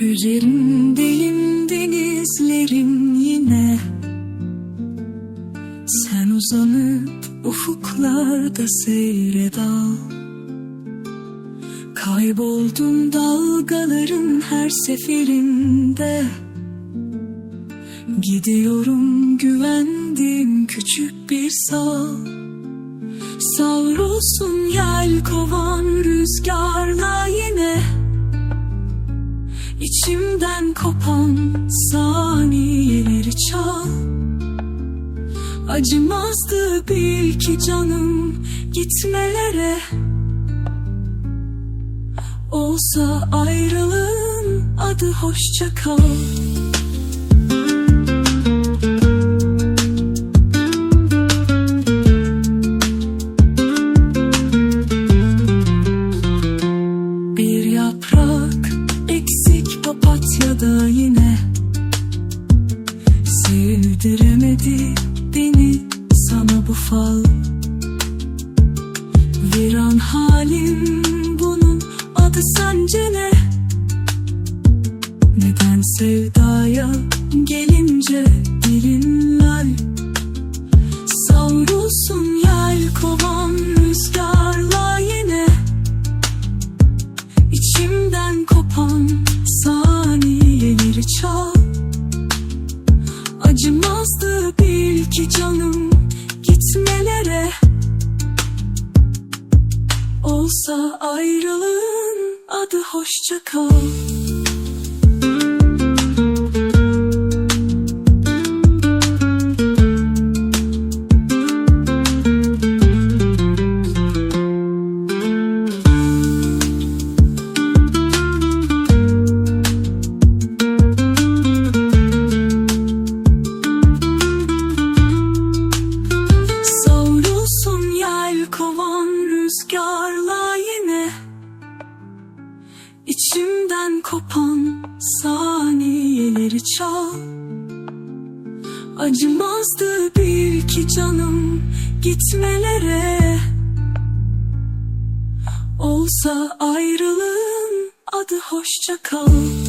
Üzerindeyim denizlerin yine. Sen uzanıp ufuklarda seyret al Kayboldum dalgaların her seferinde. Gidiyorum güvendiğim küçük bir sağ. Savrulsun yel kovan rüzgarla İçimden kopan saniyeleri çal. Acımazdı bil ki canım gitmelere. Olsa ayrılığın adı hoşça kal papatyada yine Sevdiremedi beni sana bu fal Viran halim bunun adı sence ne? Neden sevdaya gelince dilin lal Acımazdı bil ki canım gitmelere. Olsa ayrılığın adı hoşça kal rüzgarla yine İçimden kopan saniyeleri çal. Acımazdı bil ki canım gitmelere. Olsa ayrılığın adı hoşça kal